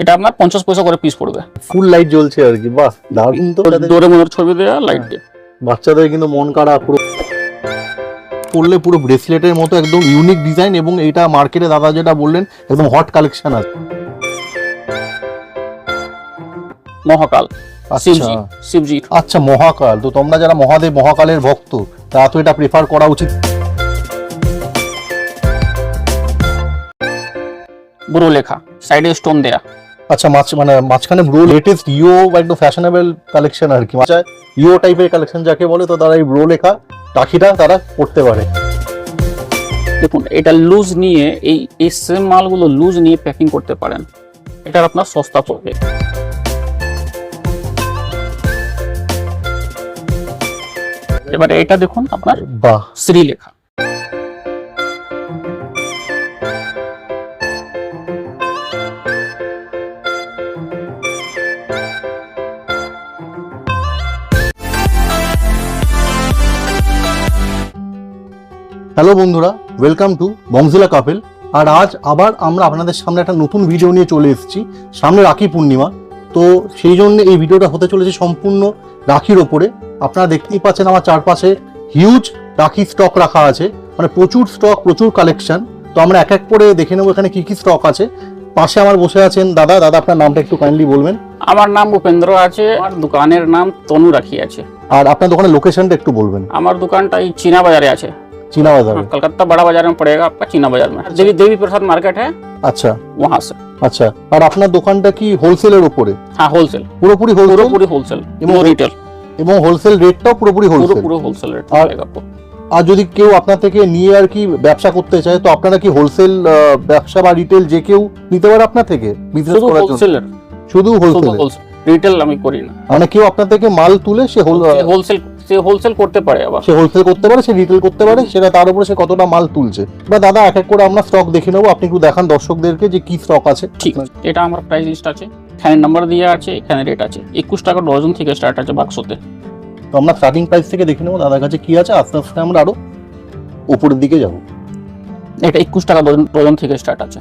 এটা আপনার পঞ্চাশ পয়সা করে পিস পড়বে। ফুল লাইট জ্বলছে আর কি বাহ দারুণ। তো ডোরে মনের ছবি দেওয়া লাইট দিয়ে। বাচ্চাদের কিন্তু মন কাড়া পুরো পরলে পুরো ব্রেসলেটের মতো একদম ইউনিক ডিজাইন এবং এটা মার্কেটে দাদা যেটা বললেন একদম হট কালেকশন আছে। মহাকাল আচ্ছা। শিবজি শিবজি। আচ্ছা মহাকাল তো তোমরা যারা মহাদেব মহাকালের ভক্ত তারা তো এটা প্রেফার করা উচিত। বুড়ো লেখা সাইডে স্টোন দেয়া। আচ্ছা মাছ মানে মাঝখানে ব্রো লেটেস্ট ইও বা একদম ফ্যাশনেবল কালেকশন আর কি। আচ্ছা ইও টাইপের কালেকশন যাকে বলে তো তারা এই ব্রো লেখা রাখিটা তারা করতে পারে। দেখুন এটা লুজ নিয়ে এই এই সেম মালগুলো লুজ নিয়ে প্যাকিং করতে পারেন। এটার আপনার সস্তা পড়বে। এবারে এটা দেখুন আপনার বাহ। শ্রীলেখা। হ্যালো বন্ধুরা ওয়েলকাম টু বংজিলা কাপেল আর আজ আবার আমরা আপনাদের সামনে একটা নতুন ভিডিও নিয়ে চলে এসেছি সামনে রাখি পূর্ণিমা। তো সেই জন্য এই ভিডিওটা হতে চলেছে সম্পূর্ণ রাখির ওপরে। আপনারা দেখতেই পাচ্ছেন আমার চারপাশে হিউজ রাখি স্টক রাখা আছে। মানে প্রচুর স্টক প্রচুর কালেকশন তো আমরা এক এক করে দেখে নেব এখানে কি কি স্টক আছে। পাশে আমার বসে আছেন দাদা। দাদা আপনার নামটা একটু কাইন্ডলি বলবেন। আমার নাম উপেন্দ্র আছে। আমার দোকানের নাম তনু রাখি আছে। আর আপনার দোকানের লোকেশনটা একটু বলবেন। আমার দোকানটা এই চীনা বাজারে আছে। চীনা বাজারে हाँ, कलकत्ता बड़ा बाजार में पड़ेगा आपका चीना बाजार में देवी देवी प्रसाद मार्केट है আচ্ছা वहां से আচ্ছা আর আপনার দোকানটা কি হোলসেলের ওপরে हाँ होलसेल পুরোপুরি হোলসেল पूरी होलसेल এবং रिटेल এবং হোলসেল রেটটাও পুরোপুরি पूरा হোলসেল पूरा होलसेल रेट और- पड़ेगा आपको আর যদি কেউ আপনার থেকে নিয়ে আর কি ব্যবসা করতে চায় তো আপনারা কি হোলসেল ব্যবসা বা রিটেল যে কেউ নিতে পারে আপনার থেকে বিজনেস শুধু করার জন্য হোলসেলের শুধু শুধু হোলসেল হোলসেল রিটেল আমি করি না। মানে কেউ আপনার থেকে মাল তুলে সে হোলসেল সে হোলসেল করতে পারে আবার। সে হোলসেল করতে পারে সে রিটেল করতে পারে সেটা তার উপরে সে কতটা মাল তুলছে। বা দাদা এক এক করে আমরা স্টক দেখে নেব আপনি একটু দেখান দর্শকদেরকে যে কি স্টক আছে। ঠিক আছে এটা আমার প্রাইস লিস্ট আছে। এখানে নাম্বার দেওয়া আছে এখানে রেট আছে। একুশ টাকা ডজন থেকে স্টার্ট আছে বাক্সতে। তো আমরা স্টার্টিং প্রাইস থেকে দেখে নেব দাদার কাছে কি আছে আস্তে আস্তে আমরা আরও উপরের দিকে যাব। এটা একুশ টাকা ডজন ডজন থেকে স্টার্ট আছে।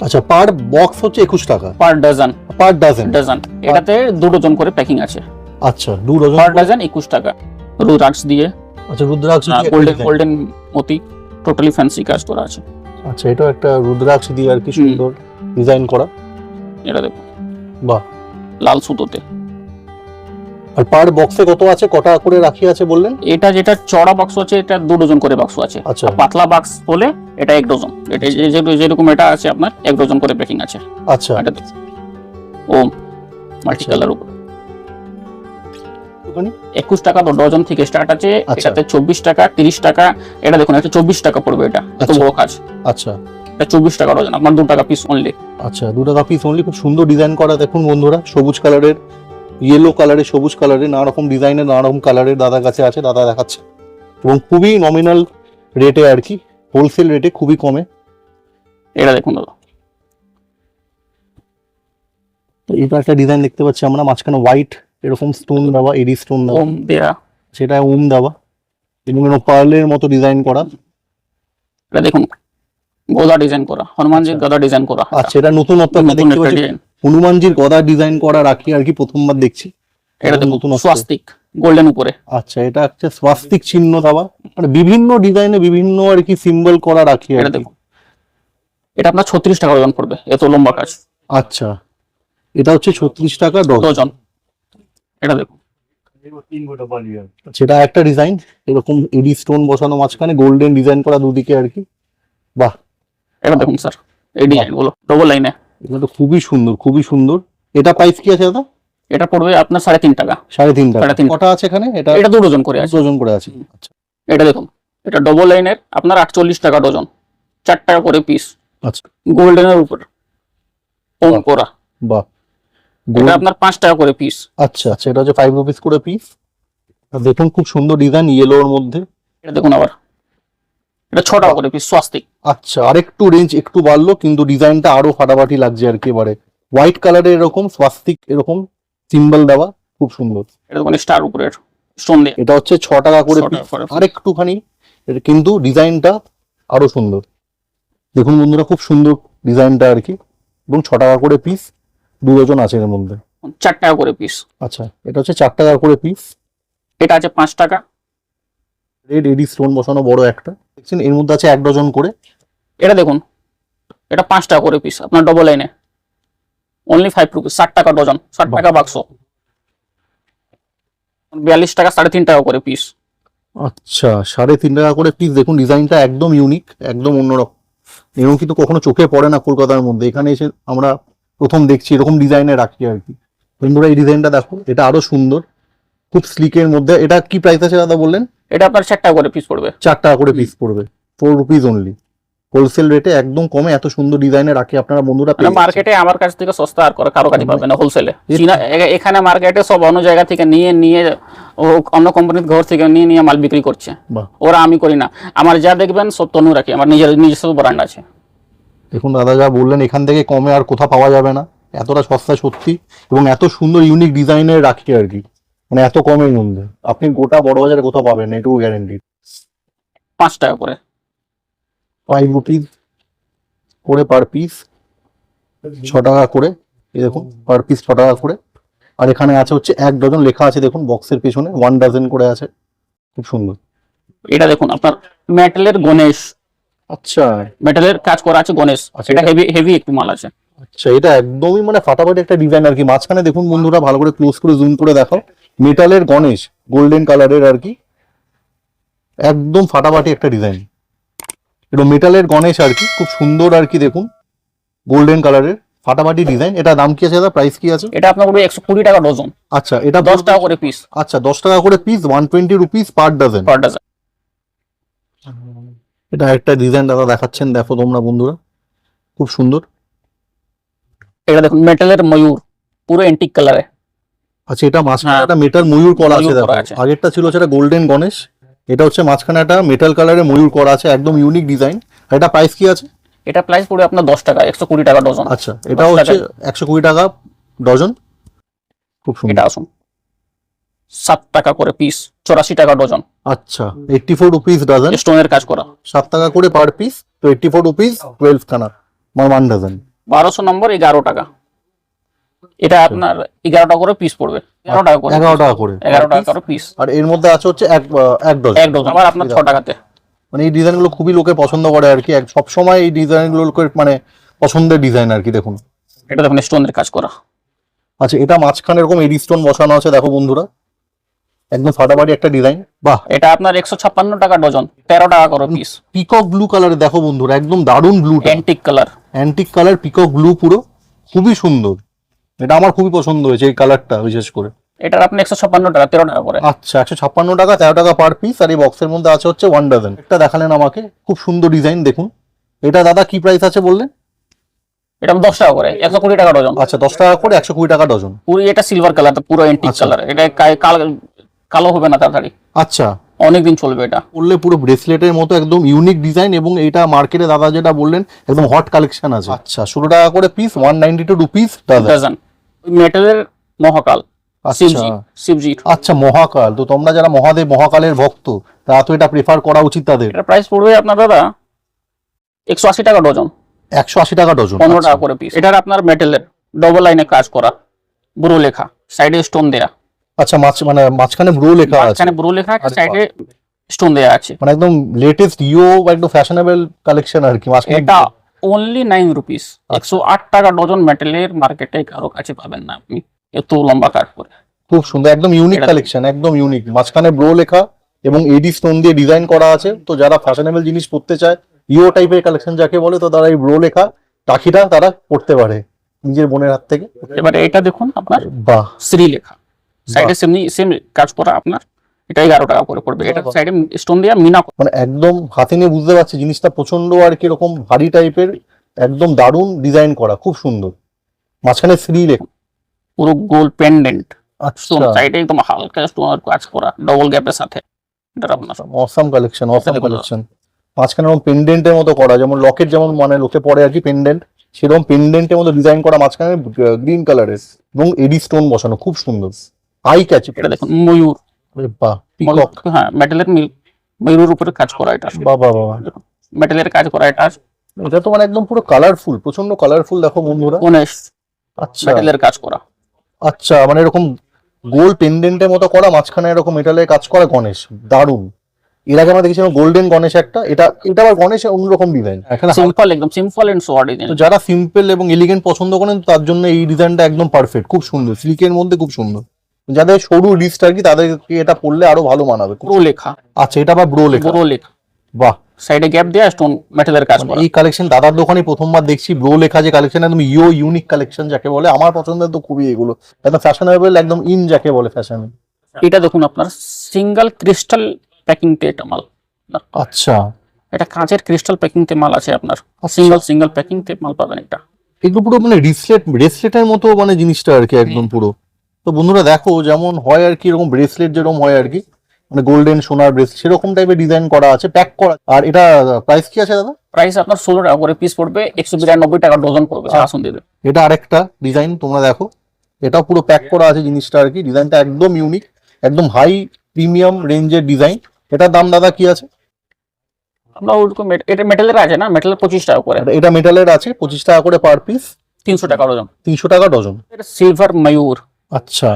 আচ্ছা পার বক্স হচ্ছে একুশ টাকা। Per dozen per dozen dozen এটাতে দু ডজন করে প্যাকিং আছে। আচ্ছা দু ডজন পার ডজন একুশ টাকা। রুদ্রাক্স দিয়ে। আচ্ছা রুদ্রাক্ষ দিয়ে একটা গোল্ডেন গোল্ডেন মতি। টোটালি ফ্যান্সি কাজ করা আছে। আচ্ছা এটাও একটা রুদ্রাক্ষ দিয়ে আর কি সুন্দর ডিজাইন করা। এটা দেখো বাহ। লাল সুতোতে। আর পার বক্সে কত আছে? কটা করে রাখি আছে বললেন? এটা যেটা চড়া বাক্স আছে এটা দু ডজন করে বাক্স আছে। আচ্ছা। পাতলা বাক্স হলে এটা এক ডজন এটা যেরকম এটা আছে আপনার এক ডজন করে প্যাকিং আছে। আচ্ছা। এটা। ওম মাল্টি কালার উপর। একুশ টাকা তো ডজন থেকে স্টার্ট আছে আচ্ছা। এটাতে চব্বিশ টাকা তিরিশ টাকা এটা দেখুন এটা চব্বিশ টাকা পড়বে এটা। এত আচ্ছা। বড় কাজ। আচ্টা এটা চব্বিশ টাকা ডজন আপনার দু টাকা পিস অনলি আচ্ছা দু টাকা পিস অনলি খুব সুন্দর ডিজাইন করা দেখুন বন্ধুরা সবুজ কালারের ইয়েলো কালারের সবুজ কালারের নানা রকম ডিজাইনের নানা রকম কালারের দাদার কাছে আছে দাদা দেখাচ্ছে। এবং খুবই নমিনাল রেটে আর কি হোলসেল রেটে খুবই কমে। এটা দেখুন দাদা। এটা একটা ডিজাইন দেখতে পাচ্ছি আমরা মাঝখানে হোয়াইট এরকম স্টোন দেওয়া এডি স্টোন দেওয়া। সেটা ওম দেওয়া। এবং পার্লের মতো ডিজাইন করা। এটা দেখুন গোদা ডিজাইন করা হনুমানজির গদা ডিজাইন করা। আচ্ছা এটা নতুন দেখতে পাচ্ছি। হনুমানজির গদা ডিজাইন করা রাখি আর কি প্রথমবার দেখছি। এটা দেখুন নতুন স্বাস্তিক গোল্ডেন উপরে। আচ্ছা এটা হচ্ছে স্বাস্তিক চিহ্ন দেওয়া। মানে বিভিন্ন ডিজাইনে বিভিন্ন আর কি সিম্বল করা রাখি এটা দেখুন। এটা আপনার ছত্রিশ টাকা ওজন পড়বে এত লম্বা কাজ। আচ্ছা এটা হচ্ছে ছত্রিশ টাকা ডজন এটা দেখুন। সেটা একটা ডিজাইন এরকম এডি স্টোন বসানো মাঝখানে গোল্ডেন ডিজাইন করা দুদিকে আর কি। বাহ। এটা দেখুন স্যার এই ডিজাইনগুলো ডবল লাইনে এগুলো তো খুবই সুন্দর খুবই সুন্দর। এটা প্রাইস কি আছে দাদা? এটা পড়বে আপনার সাড়ে তিন টাকা। সাড়ে তিন টাকা। সাড়ে তিন। কটা আছে এখানে? এটা এটা দু ডজন করে আছে। ডজন করে আছে। আচ্ছা এটা দেখুন এটা ডবল লাইনের আপনার আটচল্লিশ টাকা ডজন। চার টাকা করে পিস আচ্ছা। গোল্ডেনের উপর। ওম করা। বাহ। এটা আপনার পাঁচ টাকা করে পিস আচ্ছা আচ্ছা এটা হচ্ছে ফাইভ রুপিস করে পিস দেখুন খুব সুন্দর ডিজাইন ইয়েলোর মধ্যে। এটা দেখুন আবার। এটা ছ টাকা করে পিস স্বাস্তিক আচ্ছা আরেকটু রেঞ্জ একটু বাড়লো কিন্তু ডিজাইনটা আরও ফাটাফাটি লাগছে আর কি এবারে। হোয়াইট কালারের এরকম স্বাস্তিক এরকম সিম্বল দেওয়া খুব সুন্দর। এটা দেখুন স্টার উপরের স্টোন দিয়ে। এটা হচ্ছে ছ টাকা করে। আরেকটুখানি এটা কিন্তু ডিজাইনটা আরও সুন্দর। দেখুন বন্ধুরা খুব সুন্দর ডিজাইনটা আর কি। এবং ছ টাকা করে পিস দু ডজন আছে এর মধ্যে। চার টাকা করে পিস আচ্ছা এটা হচ্ছে চার টাকা করে পিস এটা আছে পাঁচ টাকা। রেড এডি স্টোন বসানো বড় একটা। দেখছেন এর মধ্যে আছে এক ডজন করে। এটা দেখুন এটা পাঁচ টাকা করে পিস আপনার ডবল লাইনে অনলি ফাইভ রুপিস ষাট টাকা ডজন ষাট টাকা বাক্স। বিয়াল্লিশ টাকা সাড়ে তিন টাকা করে পিস আচ্ছা সাড়ে তিন টাকা করে পিস দেখুন ডিজাইনটা একদম ইউনিক একদম অন্যরকম। এরকম কিন্তু কখনো চোখে পড়ে না কলকাতার মধ্যে। এখানে এসে আমরা প্রথম দেখছি এরকম ডিজাইনে রাখি আর কি। বন্ধুরা এই ডিজাইনটা দেখো এটা আরও সুন্দর। খুব স্লিকের মধ্যে। এটা কি প্রাইস আছে দাদা বললেন? এটা আপনার চার টাকা করে পিস পড়বে। চার টাকা করে পিস পড়বে। ফোর রুপিস অনলি হোলসেল রেটে একদম কমে এত সুন্দর ডিজাইনে রাখি আপনারা বন্ধুরা মার্কেটে আমার কাছ থেকে সস্তা আর করে কারও কাছে পাবে না হোলসেলে এখানে মার্কেটে সব অন্য জায়গা থেকে নিয়ে নিয়ে অন্য কোম্পানির ঘর থেকে নিয়ে নিয়ে মাল বিক্রি করছে। ওরা আমি করি না। আমার যা দেখবেন সব তনু রাখি। আমার নিজের নিজস্ব ব্র্যান্ড আছে। দেখুন দাদা যা বললেন এখান থেকে কমে আর কোথাও পাওয়া যাবে না। এতটা সস্তা সত্যি এবং এত সুন্দর ইউনিক ডিজাইনের রাখি আর কি। মানে এত কমের মধ্যে। আপনি গোটা বড় বাজারে কোথাও পাবেন না এটুকু গ্যারেন্টি পাঁচ টাকা করে। ফাইভ রুপিস করে পার পিস ছ টাকা করে এই দেখুন পার পিস ছ টাকা করে। আর এখানে আছে হচ্ছে এক ডজন লেখা আছে দেখুন বক্সের পেছনে ওয়ান ডাজন করে আছে। খুব সুন্দর। এটা দেখুন আপনার মেটালের গণেশ আচ্ছা। মেটালের কাজ করা আছে গণেশ আচ্ছা, এটা এটা- হেভি হেভি একটু মাল আছে। আচ্ছা এটা একদমই মানে ফাটাফাটি একটা ডিজাইন আর কি। মাঝখানে দেখুন বন্ধুরা ভালো করে ক্লোজ করে জুম করে দেখো মেটালের গণেশ গোল্ডেন কালারের আর কি। একদম ফাটাফাটি একটা ডিজাইন এটা মেটালের গণেশ আর কি খুব সুন্দর আর কি দেখুন। গোল্ডেন কালারের ফাটাফাটি ডিজাইন এটা দাম কি আছে দাদা? প্রাইস কি আছে? এটা আপনার একশো কুড়ি টাকা ডজন আচ্ছা এটা দশ টাকা করে পিস আচ্ছা দশ টাকা করে piece one twenty rupees per dozen per dozen এটা একটা ডিজাইন দাদা দেখাচ্ছেন দেখো তোমরা বন্ধুরা। খুব সুন্দর। এটা দেখুন মেটালের ময়ূর পুরো এন্টিক কালারে আচ্ছা এটা মাঝখানে হ্যাঁ। একটা মেটাল ময়ূর করা আছে দেখো। আগেরটা ছিল সেটা গোল্ডেন গণেশ এটা হচ্ছে মাঝখানে একটা মেটাল কালারে ময়ূর করা আছে একদম ইউনিক ডিজাইন এটা প্রাইস কি আছে? এটা প্রাইস পড়বে আপনার দশ টাকা একশো কুড়ি টাকা ডজন আচ্ছা এটা হচ্ছে একশো কুড়ি টাকা ডজন খুব সুন্দর। এটা আসুন। সাত টাকা করে পিস চৌরাশি টাকা ডজন আচ্ছা এইটটি ফোর রুপিস ডজন স্টোনের কাজ করা। সাত টাকা করে পার পিস তো এইটটি ফোর রুপিস টুয়েলভ খানা আমার ওয়ান ডজন বারোশো নম্বর এগারো টাকা। এটা আপনার এগারো টাকা করে পিস পড়বে। এগারো টাকা করে এগারো টাকা করে। এগারো টাকা করে পিস আর এর মধ্যে আছে হচ্ছে এক আহ, এক ডজন এক ডজন আবার আপনার ছ টাকাতে। মানে এই ডিজাইনগুলো খুবই লোকে পছন্দ করে আর কি। সবসময় এই ডিজাইনগুলো লোকের মানে পছন্দের ডিজাইন আর কি দেখুন। এটা দেখুন স্টোনের কাজ করা। আচ্ছা এটা মাঝখানে এরকম এডি স্টোন বসানো আছে দেখো বন্ধুরা। একদম ফাটাফাটি একটা ডিজাইন। বাহ! এটা আপনার একশো ছাপ্পান্ন টাকা ডজন তেরো টাকা করে পিস পিকক ব্লু কালারে দেখো বন্ধুরা একদম দারুণ blue antique colour antique colour peacock blue পুরো। খুবই সুন্দর। এটা আমার খুবই পছন্দ হয়েছে এই কালারটা বিশেষ করে। এটার আপনি একশো ছাপ্পান্ন টাকা তেরো টাকা করে। আচ্ছা একশো ছাপ্পান্ন টাকা তেরো টাকা পার পিস আর এই বক্সের মধ্যে আছে হচ্ছে ওয়ান ডাজেন একটা দেখালেন আমাকে খুব সুন্দর ডিজাইন দেখুন। এটা দাদা কি প্রাইস আছে বললেন? এটা দশ টাকা করে একশো কুড়ি টাকা ডজন আচ্ছা দশ টাকা করে একশো কুড়ি টাকা ডজন পুরো এটা সিলভার কালার পুরো অ্যান্টিক আচ্ছা। কালার এটা কাল- কালো হবে না তাড়াতাড়ি। আচ্ছা। অনেকদিন চলবে এটা। বললে পুরো ব্রেসলেটের মতো একদম ইউনিক ডিজাইন এবং এটা মার্কেটে দাদা যেটা বললেন একদম হট কালেকশন আছে। আচ্ছা ষোলো টাকা করে piece one ninety two rupees dozen মেটালের মহাকাল আচ্ছা। শিবজি শিবজি আচ্ছা মহাকাল। তো তোমরা যারা মহাদেব মহাকালের ভক্ত তারা তো এটা প্রেফার করা উচিত তাদের। এটা প্রাইস পড়বে আপনার দাদা একশো আশি টাকা ডজন একশো আশি টাকা ডজন পনেরো আচ্ছা। টাকা করে পিস এটার আপনার মেটালের ডবল লাইনে কাজ করা। ব্রো লেখা সাইডে স্টোন দেয়া। আচ্ছা মাছ মানে মাঝখানে ব্রো লেখা আছে। এখানে ব্রো লেখা আছে সাইডে স্টোন দেয়া আছে। মানে একদম লেটেস্ট ইও একদম ফ্যাশনেবল কালেকশন আর কি মাঝখানে এটা অনলি নাইন রুপিস একশো আট টাকা ডজন মেটালের মার্কেটে কারও কাছে পাবেন না আপনি। এত লম্বা কাজ করে খুব সুন্দর একদম ইউনিক কালেকশন একদম ইউনিক মাঝখানে ব্রো লেখা এবং এডি স্টোন দিয়ে ডিজাইন করা আছে। তো যারা ফ্যাশনেবল জিনিস পড়তে চায় ইও টাইপের কালেকশন যাকে বলে তো তারা এই ব্রো লেখা রাখিটা তারা পড়তে পারে নিজের বোনের হাত থেকে। এবারে এটা দেখুন আপনার বাহ। শ্রী লেখা সাইডে সেমনি সেম কাজ করা আপনার। এটা এগারো টাকা করে পড়বে। এটা সাইডে স্টোন দেওয়া মিনা মানে একদম হাতে নিয়ে বুঝতে পারছি জিনিসটা প্রচণ্ড আর কি এরকম ভারী টাইপের একদম দারুণ ডিজাইন করা খুব সুন্দর। মাঝখানে শ্রী লেখা। পুরো গোল পেন্ডেন্ট স্টোন আচ্ছা সাইডে একদম হালকা স্টোন কাজ করা ডবল গ্যাপের সাথে। এটা আপনার। অসাম কালেকশন অসাম কালেকশন মাঝখানে এরকম পেন্ডেন্টের মতো করা যেমন লকেট যেমন মানে লোকে পরে আর কি পেন্ডেন্ট সেরকম পেন্ডেন্টের মতো ডিজাইন করা মাঝখানে গ্রিন কালারের এবং এডি স্টোন বসানো খুব সুন্দর। আই ক্যাচ এটা দেখুন ময়ূর। বাহ পিকক হ্যাঁ মেটালের ময়ূরের উপরে কাজ করা এটা বাহ বাহ বাহ মেটালের কাজ করা এটা এটা তো মানে একদম পুরো কালারফুল প্রচণ্ড কালারফুল দেখো বন্ধুরা। গণেশ আচ্ছা। মেটালের কাজ করা। আচ্ছা মানে এরকম গোল পেন্ডেন্টের মতো করা মাঝখানে এরকম মেটালের কাজ করা গণেশ। দারুণ। এর আগে আমরা দেখেছিলাম গোল্ডেন গণেশ একটা এটা এটা আবার গণেশ অন্যরকম ডিজাইন সিম্পল একদম সিম্পল এন্ড সোয়ার ডিজাইন তো যারা সিম্পল এবং এলিগেন্ট পছন্দ করেন তার জন্য এই ডিজাইনটা একদম পারফেক্ট খুব সুন্দর সিল্কের মধ্যে খুব সুন্দর। যাদের সরু রিস্ট আর কি তাদেরকে এটা পড়লে আরও ভালো মানাবে। ব্রো লেখা। আচ্ছা এটা আবার ব্রো লেখা। পুরো লেখা। বাহ। সাইডে গ্যাপ দেওয়া স্টোন মেটালের কাজ করা। এই কালেকশন দাদার দোকানে প্রথমবার দেখছি ব্রো লেখা যে কালেকশন একদম ইও ইউনিক কালেকশন যাকে বলে আমার পছন্দের তো খুবই এগুলো। একদম ফ্যাশনেবল একদম ইন যাকে বলে ফ্যাশন এটা দেখুন আপনার সিঙ্গেল ক্রিস্টাল প্যাকিং তে এটা মাল। আচ্ছা। এটা কাঁচের ক্রিস্টাল প্যাকিং তে মাল আছে আপনার। সিঙ্গেল সিঙ্গেল প্যাকিং তে মাল পাবেন এটা। এগুলো পুরো মানে রিসলেট ব্রেসলেটের মতো মানে জিনিসটা আর কি একদম পুরো। তো বন্ধুরা দেখো যেমন হয় আর কি এরকম ব্রেসলেট যেরকম হয় আর কি মানে গোল্ডেন সোনার ব্রেসলেট সেরকম টাইপের ডিজাইন করা আছে প্যাক করা। আর এটা প্রাইস কি আছে দাদা? প্রাইস আপনার ষোলো টাকা করে পিস পড়বে একশো বিরানব্বই টাকা ডজন পড়বে আসুন দিদি এটা আরেকটা ডিজাইন তোমরা দেখো। এটা পুরো প্যাক করা আছে জিনিসটা আর কি ডিজাইনটা একদম ইউনিক একদম হাই প্রিমিয়াম রেঞ্জের ডিজাইন এটার দাম দাদা কি আছে? আমরা ওরকম এটা- এটা মেটালের আছে না? মেটালের পঁচিশ টাকা করে। এটা মেটালের আছে পঁচিশ টাকা করে পার পিস তিনশো টাকা ডজন তিনশো টাকা ডজন এটা সিলভার ময়ূর আচ্ছা।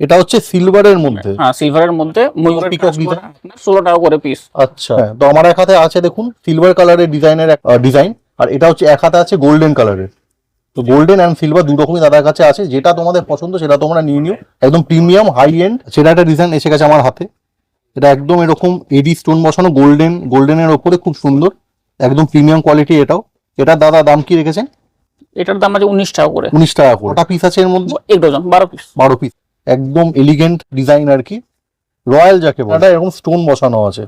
এটা হচ্ছে সিলভারের মধ্যে? হ্যাঁ সিলভারের মধ্যে ময়ূরের। করা, আপনার ষোলো টাকা করে পিস আচ্ছা। তো আমার এক হাতে আছে দেখুন সিলভার কালারের ডিজাইনের ডিজাইন আর এটা হচ্ছে এক হাতে আছে গোল্ডেন কালারের তো গোল্ডেন অ্যান্ড সিলভার দু রকমই দাদার কাছে আছে যেটা তোমাদের পছন্দ সেটা তোমরা নিয়ে নিও। একদম প্রিমিয়াম হাই এন্ড সেটা একটা ডিজাইন এসে গেছে আমার হাতে। এটা একদম এরকম এডি স্টোন বসানো গোল্ডেন গোল্ডেনের ওপরে খুব সুন্দর। একদম প্রিমিয়াম কোয়ালিটি এটাও। এটা দাদা দাম কি রেখেছেন? এটার দাম আছে উনিশ টাকা করে। উনিশ টাকা করে। কটা পিস আছে এর মধ্যে? এক ডজন বারো পিস বারো পিস একদম এলিগেন্ট ডিজাইন আর কি। রয়্যাল যাকে বলে। এটা এরকম স্টোন বসানো আছে।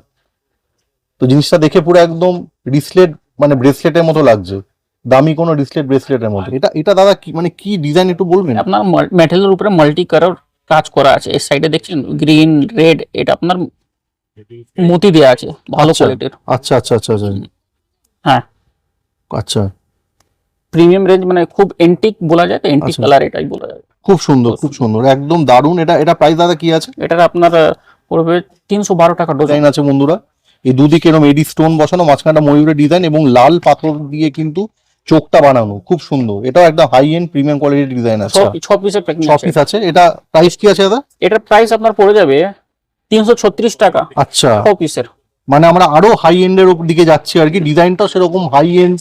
তো জিনিসটা দেখে পুরো একদম রিসলেট মানে ব্রেসলেটের মতো লাগছে। দামি কোনো রিসলেট ব্রেসলেটের মতো এটা এটা দাদা কি মানে কি ডিজাইন একটু বলবেন? আপনার মেটালের উপরে মাল্টি কালার কাজ করা আছে। এই সাইডে দেখছেন গ্রিন রেড এটা আপনার মতি দেওয়া আছে ভালো আচ্ছা। কোয়ালিটির আচ্ছা আচ্ছা আচ্ছা আচ্ছা। হ্যাঁ। আচ্ছা। প্রিমিয়াম রেঞ্জ মানে খুব এন্টিক বলা যায় তো এন্টিক আচ্ছা। কালার এটাই বলা যায়। খুব সুন্দর খুব সুন্দর। একদম দারুণ। এটা এটা প্রাইস দাদা কি আছে? এটার আপনার পড়বে তিনশো বারো টাকা ডিজাইন আছে বন্ধুরা। এই দুদিকে এরকম এডি স্টোন বসানো মাঝখানটা ময়ূরের ডিজাইন এবং লাল পাথর দিয়ে কিন্তু চোখটা বানানো খুব সুন্দর। এটাও একদম হাই এন্ড প্রিমিয়াম কোয়ালিটির ডিজাইন আছে ছ পিসের প্যাকিং ছ পিস আছে। এটা প্রাইস কি আছে দাদা? এটার প্রাইস আপনার পড়ে যাবে তিনশো ছত্রিশ টাকা। আচ্ছা। ছ পিসের মানে আমরা আরও হাই এন্ডের উপর দিকে যাচ্ছি আর কি। ডিজাইনটাও সেরকম হাই এন্ড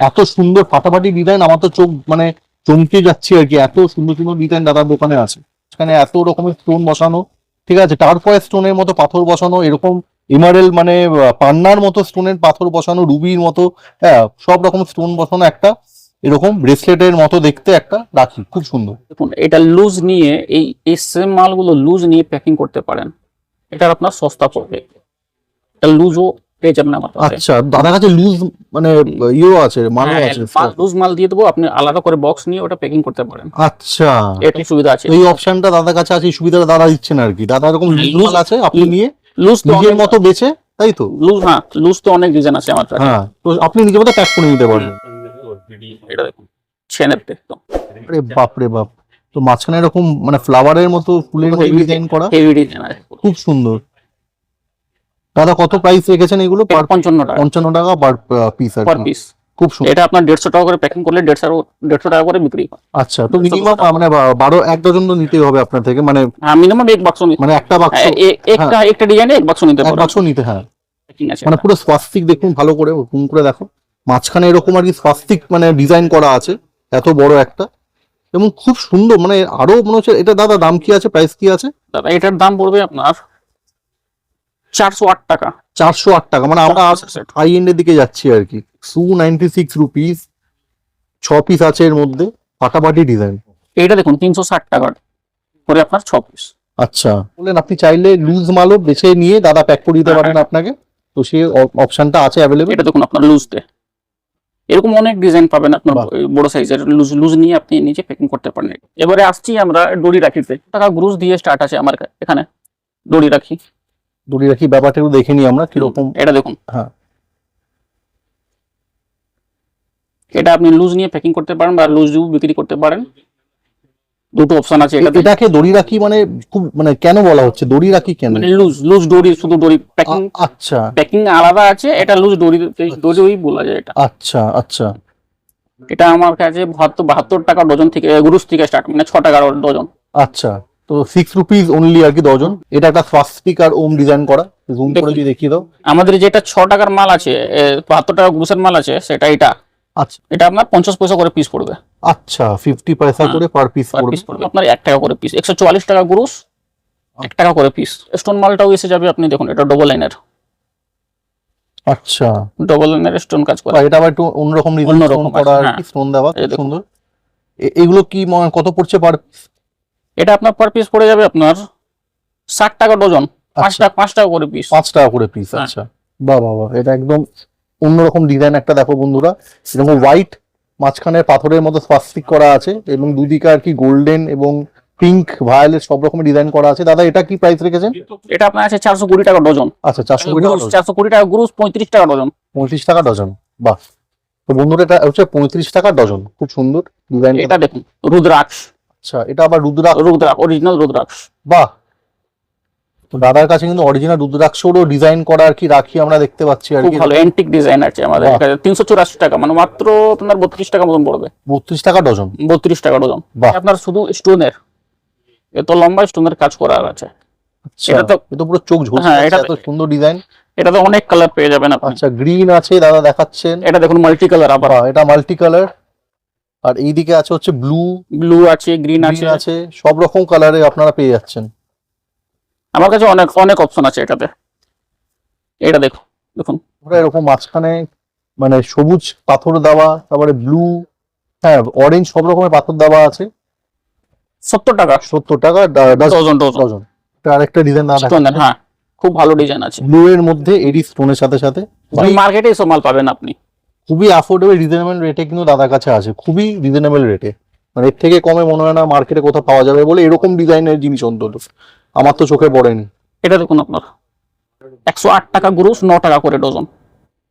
এত সুন্দর ফাটাফাটি ডিজাইন আমার তো চোখ মানে চমকে যাচ্ছি আর কি, এত সুন্দর সুন্দর ডিজাইন দাদার দোকানে আছে। সেখানে এত রকমের স্টোন বসানো, ঠিক আছে? টার্ফয়ের স্টোনের মতো পাথর বসানো, এরকম ইমারেল মানে পান্নার মতো স্টোনের পাথর বসানো রুবির মতো হ্যাঁ সব রকম স্টোন বসানো একটা, এরকম ব্রেসলেটের মতো দেখতে একটা রাখি, খুব সুন্দর। দেখুন, এটা লুজ নিয়ে, এই এই সেম মালগুলো লুজ নিয়ে প্যাকিং করতে পারেন। এটার আপনার সস্তা পড়বে। এটা লুজও পেয়ে যাবেন আমার কাছে। আচ্ছা দাদার কাছে লুজ মানে ইয়েও আছে মালও আছে। লুজ মাল দিয়ে দেবো আপনি আলাদা করে বক্স নিয়ে ওটা প্যাকিং করতে পারেন। আচ্ছা। এটাই সুবিধা আছে। এই অপশনটা দাদার কাছে আছে এই সুবিধাটা দাদা দিচ্ছেন আর কি। দাদা এরকম হ্যাঁ, লুজ আছে আপনি নিয়ে লুজ তো নিজের মতো বেছে তাই তো? লুজ হ্যাঁ লুজ তো অনেক ডিজাইন আছে আমার কাছে। হ্যাঁ তো আপনি নিজের মতো প্যাক করে নিতে পারবেন। এটা দেখুন চেনের একদম আরে বাপ রে বাপ তো মাঝখানে এরকম মানে ফ্লাওয়ারের মতো ফুলের ডিজাইন করা? হেভি ডিজাইন আছে। খুব সুন্দর। দাদা কত প্রাইস রেখেছেন এগুলো? পঞ্চান্ন টাকা। পঞ্চান্ন টাকা পার পিস পার পিস খুব সুন্দর। এটা আপনার দেড়শো টাকা করে প্যাকিং করলে দেড়শো দেড়শো টাকা করে বিক্রি হয়। আচ্ছা তো মিনিমাম মানে বারো এক ডজন তো নিতেই হবে আপনার থেকে মানে হ্যাঁ মিনিমাম এক বাক্স মানে একটা বাক্স হ্যাঁ, একটা একটা ডিজাইনে এক বাক্স নিতে এক পারবেন বাক্স নিতে হ্যাঁ। মানে পুরো স্বাস্তিক দেখুন ভালো করে দেখো। মাঝখানে এরকম আর কি স্বাস্তিক মানে ডিজাইন করা আছে এত বড় একটা। এবং খুব সুন্দর মানে আরও মনে হচ্ছে এটা দাদা দাম কি আছে? প্রাইস কি আছে? দাদা এটার দাম পড়বে আপনার চারশো আট টাকা। চারশো আট টাকা মানে আমরা। হাই এন্ডের দিকে যাচ্ছি আর কি। টু নাইনটি সিক্স রুপিস ছ পিস আছে এর মধ্যে ফাটাফাটি ডিজাইন এইটা দেখুন তিনশো ষাট টাকা করে আপনার ছ পিস আচ্ছা। বললেন আপনি চাইলে লুজ মালও বেছে নিয়ে দাদা প্যাক করে দিতে পারেন আপনাকে। তো সেই অপশনটা আছে অ্যাভেলেবেল এটা দেখুন আপনার লুজতে এরকম অনেক ডিজাইন পাবেন আপনার। বড় সাইজের লুজ লুজ নিয়ে আপনি নিচে প্যাকিং করতে পারেন। এবারে আসছি আমরা দড়ি রাখিতে। টাকা গ্রুজ দিয়ে স্টার্ট আছে আমার এখানে। দড়ি রাখি। দড়ি রাখি ব্যাপারটা একটু দেখে নিই আমরা কীরকম? এটা দেখুন। হ্যাঁ। এটা আপনি লুজ নিয়ে প্যাকিং করতে পারেন বা লুজ বিক্রি করতে পারেন দুটো অপশন আছে এটাতে। এটাকে দড়ি রাখি মানে খুব মানে কেন বলা হচ্ছে? দড়ি রাখি কেন? মানে লুজ লুজ ডোরি শুধু দড়ি প্যাকিং আচ্ছা। প্যাকিং আলাদা আছে এটা লুজ ডোরি ডোরি বলা যায় এটা। আচ্ছা আচ্ছা। এটা আমার কাছে বাহাত্তর বাহাত্তর টাকা ডজন থেকে গুরুস থেকে স্টার্ট মানে ছ টাকার ডজন। আচ্ছা। তো সিক্স রুপিস অনলি আর কি ডজন এটা একটা স্বাস্তিক আর ওম ডিজাইন করা। জুম করে যদি দেখিয়ে দাও। আমাদের যেটা ছ টাকার মাল আছে বাহাত্তর টাকা গুরুসের মাল আছে সেটা এটা। আচ্ছা। এটা আপনার পঞ্চাশ পয়সা করে পিস পড়বে। আচ্ছা ফিফটি পয়সা হ্যাঁ, করে পার পিস পড়বে। পিস আপনার এক টাকা করে পিস একশো চুয়াল্লিশ টাকা গুরুস এক টাকা করে পিস স্টোন মালটাও এসে যাবে আপনি দেখুন এটা ডবল লাইনের আচ্ছা। ডবল লাইনের স্টোন কাজ করে। এটা আবার একটু অন্যরকম অন্যরকম করা আর হ্যাঁ। স্টোন দেওয়া। সুন্দর। এগুলো কি কত পড়ছে পার এটা আপনার পার পিস পড়ে যাবে আপনার ষাট টাকা ডজন পাঁচ আচ্ছা। টাকা পাঁচ টাকা করে পিস পাঁচ টাকা করে পিস হ্যাঁ। আচ্ছা। বাহ বাহ বাহ এটা একদম অন্যরকম ডিজাইন একটা দেখো বন্ধুরা। এরকম হোয়াইট মাঝখানে পাথরের মতো স্পাস্টিক করা আছে এবং দুদিকে আর কি গোল্ডেন এবং পিঙ্ক ভায়োলেট সব রকমের ডিজাইন করা আছে। দাদা এটা কি প্রাইস রেখেছেন? এটা আপনার আছে চারশো কুড়ি টাকা ডজন আচ্ছা চারশো কুড়ি টাকা। চারশো কুড়ি টাকা গুরুস পঁয়ত্রিশ টাকা ডজন পঁয়ত্রিশ টাকা ডজন বাহ। তো বন্ধুরা এটা হচ্ছে পঁয়ত্রিশ টাকা ডজন খুব সুন্দর ডিজাইন এটা দেখুন রুদ্রাক্ষ। আচ্ছা এটা আবার রুদ্রাক্ষ। রুদ্রাক্ষ অরিজিনাল রুদ্রাক্ষ। বাহ! তো দাদার কাছে কিন্তু অরিজিনাল রুদ্রাক্ষরও ডিজাইন করা আর কি রাখি আমরা দেখতে পাচ্ছি আর কি। ভালো অ্যান্টিক ডিজাইন আছে আমাদের তিনশো চুরাশি টাকা মানে মাত্র আপনার বত্রিশ টাকা মতন পড়বে। বত্রিশ টাকা ডজন? বত্রিশ টাকা ডজন। আপনার শুধু স্টোনের এত লম্বা স্টোনের কাজ করা আছে। আচ্ছা এটা তো- এটা পুরো চোখ ঝলসে হ্যাঁ, এটা- এত সুন্দর ডিজাইন এটাতে অনেক কালার পেয়ে যাবেন আপনি। আচ্ছা গ্রিন আছে দাদা দেখাচ্ছেন। এটা দেখুন মাল্টি কালার আবার এটা মাল্টি কালার আর এইদিকে আছে হচ্ছে ব্লু ব্লু আছে গ্রিন আছে। আছে সব রকম কালারে আপনারা পেয়ে যাচ্ছেন। আমার কাছে অনেক অনেক অপশন আছে এটাতে। এটা দেখুন দেখুন। পুরো এরকম মাঝখানে মানে সবুজ পাথর দেওয়া তারপরে ব্লু হ্যাঁ অরেঞ্জ সব রকমের পাথর দেওয়া আছে। সত্তর টাকা। সত্তর টাকা ডজন ডজন আরেকটা ডিজাইন স্টোনের হ্যাঁ। খুব ভালো ডিজাইন আছে। ব্লু এর মধ্যে এডি স্টোনের সাথে সাথে। মার্কেটে এসব মাল পাবেন আপনি। খুবই অ্যাফোর্ডেবল রিজনেবল রেটে কিন্তু দাদার কাছে আছে। খুবই রিজনেবল রেটে মানে এর থেকে কমে মনে হয় না মার্কেটে কোথাও পাওয়া যাবে বলে এরকম ডিজাইনের জিনিস অন্তত। আমার তো চোখে পড়েনি। এটা দেখুন আপনার। একশো আট টাকা গুরুস ন টাকা করে ডজন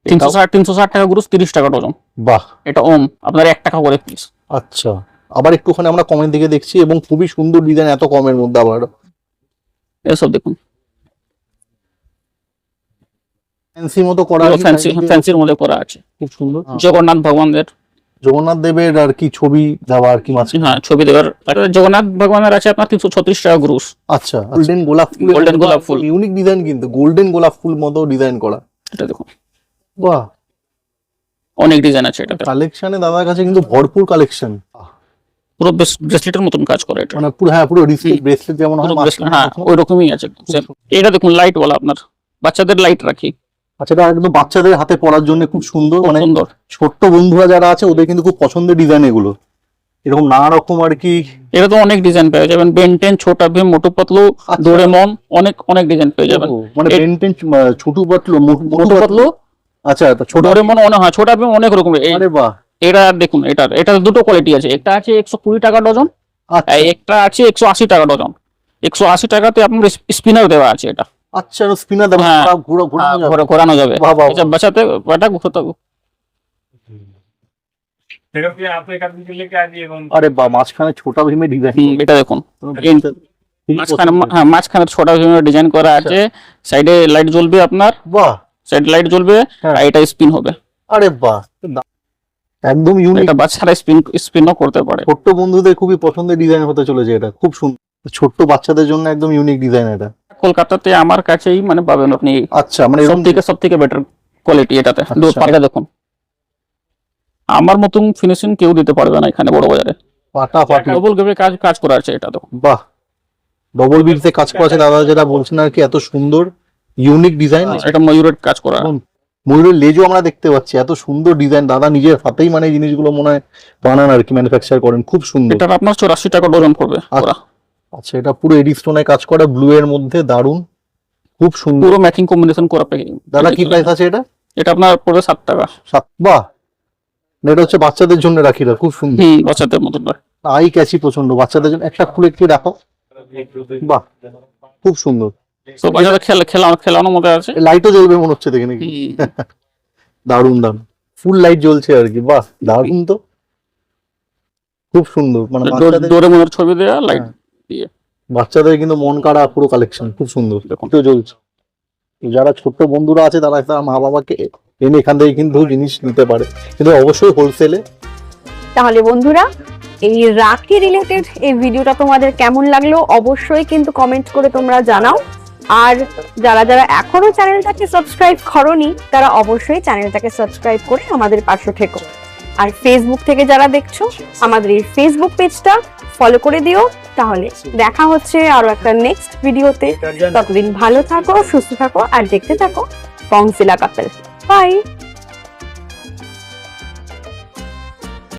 তিনশো ষাট তিনশো ষাট টাকা গুরুস তিরিশ টাকা ডজন বাহ! এটা ওম আপনার এক টাকা করে পিস আচ্ছা। আবার একটুখানি আমরা কমের দিকে দেখছি এবং খুবই সুন্দর ডিজাইন এত কমের মধ্যে আবার। এসব দেখুন। ফ্যান্সি মতো করা ফ্যান্সি ফ্যান্সির মধ্যে করা আছে খুব সুন্দর। জগন্নাথ ভগবানের জগন্নাথ দেবের আর কি ছবি দেওয়া আর কি হ্যাঁ ছবি দেওয়ার জগন্নাথ ভগবানের আছে আপনার তিনশো ছত্রিশ টাকা গুরুস আচ্ছা গোল্ডেন গোলাপ ফুল। Golden গোলাপ ফুল। ইউনিক ডিজাইন কিন্তু গোল্ডেন গোলাপ ফুল মতো ডিজাইন করা। এটা দেখুন। বাহ। অনেক ডিজাইন আছে এটাতে। কালেকশনে দাদার কাছে কিন্তু ভরপুর কালেকশন পুরো ব্রেসলেটের মতন কাজ করে এটা। মানে পুরো হ্যাঁ পুরো ব্রেসলেট যেমন হয় হ্যাঁ এরকম। ওই রকমই আছে। এটা দেখুন লাইট বলা আপনার। বাচ্চাদের লাইট রাখি। আচ্ছা এটা একদম বাচ্চাদের হাতে পরার জন্য খুব সুন্দর মানে সুন্দর। ছোট্ট বন্ধুরা যারা আছে ওদের কিন্তু খুব পছন্দের ডিজাইন এগুলো। এরকম নানা রকম আর কি। এটা তো অনেক ডিজাইন পেয়ে যাবেন। বেনটেন ছোটা ভীম মোটু পাতলু আচ্ছা। ডোরেমন অনেক অনেক ডিজাইন পেয়ে যাবেন। মানে বেনটেন ছোটু পাতলু মোটু পাতলু? আচ্ছা এটা ছোট ডোরেমন অনেক হয় ছোটা ভীম অনেক রকমের। এই- আরে বাহ। এটা দেখুন এটা এটা দুটো কোয়ালিটি আছে। একটা আছে একশো কুড়ি টাকা ডজন আচ্ছা। আর একটা আছে একশো আশি টাকা ডজন। একশো আশি টাকাতে আপনার স্পিনার দেওয়া আছে এটা। আচ্ছা স্পিনার দেবো। হ্যাঁ। ঘুরো হ্যাঁ, ঘুরো ঘোরানো যাবে। আচ্ছা বাঁচাতে পাটা ঘুরতে আরে বা মাঝখানে ছোটা ভীমের ডিজাইন এটা দেখুন। মাঝখানে হ্যাঁ মাঝখানে ছোটা ভীমের ডিজাইন করা আচ্ছা। আছে। সাইডে লাইট জ্বলবে আপনার। বাহ। সাইড লাইট জ্বলবে হ্যাঁ। আর এটা স্পিন হবে। আরে বাহ একদম ইউনিক এটা বাচ্চারা স্পিন স্পিনও করতে পারে। ছোট্ট বন্ধুদের খুবই পছন্দের ডিজাইন হতে চলেছে এটা খুব সুন্দর ছোট্ট বাচ্চাদের জন্য একদম ইউনিক ডিজাইন এটা। কলকাতাতে আমার কাছেই মানে পাবেন আপনি আচ্ছা মানে সব থেকে সব থেকে বেটার কোয়ালিটি এটাতে। আচ্ছা। পাটা দেখুন। আমার মতন ফিনিশিং কেউ দিতে পারবে না এখানে বড় বাজারে। পাটা ডবল গেবে কাজ কাজ করা আছে এটা দেখুন বাহ। ডবল কাজ করা আছে দাদা যেটা বলছেন আর কি এত সুন্দর ইউনিক ডিজাইন এটা ময়ূরের কাজ করা। ময়ূরের লেজও আমরা দেখতে পাচ্ছি এত সুন্দর ডিজাইন দাদা নিজের হাতেই মানে জিনিসগুলো মনে হয় বানান আর কি ম্যানুফ্যাকচার করেন খুব সুন্দর। আপনার চৌরাশি টাকা ডজন পড়বে ওরা। আচ্ছা এটা পুরো এডি স্টোনে কাজ করা ব্লু এর মধ্যে দারুণ খুব সুন্দর। পুরো ম্যাচিং কম্বিনেশন করা প্যাকেজিং দাদা কি প্রাইস আছে এটা? এটা আপনার পড়বে সাত টাকা। সাত বাহ! এটা হচ্ছে বাচ্চাদের জন্য রাখি খুব সুন্দর। হুম বাচ্চাদের নয়। আই ক্যাচি প্রচণ্ড বাচ্চাদের জন্য। একটা খুলে একটু দেখো। বাহ! খুব সুন্দর। তো বাচ্চাদের খেলা খেলা খেলানোর মধ্যে আছে। লাইটও জ্বলবে মনে হচ্ছে দেখে নাকি? দারুণ দারুণ ফুল লাইট জ্বলছে আর কি বাহ! দারুণ তো। খুব সুন্দর মানে ডোরেমনের ছবি দেওয়া লাইট হ্যাঁ। দিয়ে। বাচ্চাদের কিন্তু মন কাড়া পুরো কালেকশন খুব সুন্দর। তো চলছে। যারা ছোট্ট বন্ধুরা আছে তারা একটা মা বাবাকে এনে এখান থেকে কিন্তু জিনিস নিতে পারে। কিন্তু অবশ্যই হোলসেলে তাহলে বন্ধুরা এই রাখি রিলেটেড এই ভিডিওটা তোমাদের কেমন লাগল? অবশ্যই কিন্তু কমেন্ট করে তোমরা জানাও। আর যারা যারা এখনও চ্যানেলটাকে সাবস্ক্রাইব করনি তারা অবশ্যই চ্যানেলটাকে সাবস্ক্রাইব করে আমাদের পাশে থেকো। আর ফেসবুক থেকে যারা দেখছ আমাদের এই ফেসবুক পেজটা ফলো করে দিও। তাহলে দেখা হচ্ছে আরও একটা নেক্সট ভিডিওতে ততদিন ভালো থাকো সুস্থ থাকো আর দেখতে থাকো কংসিলা কাপেল। বাই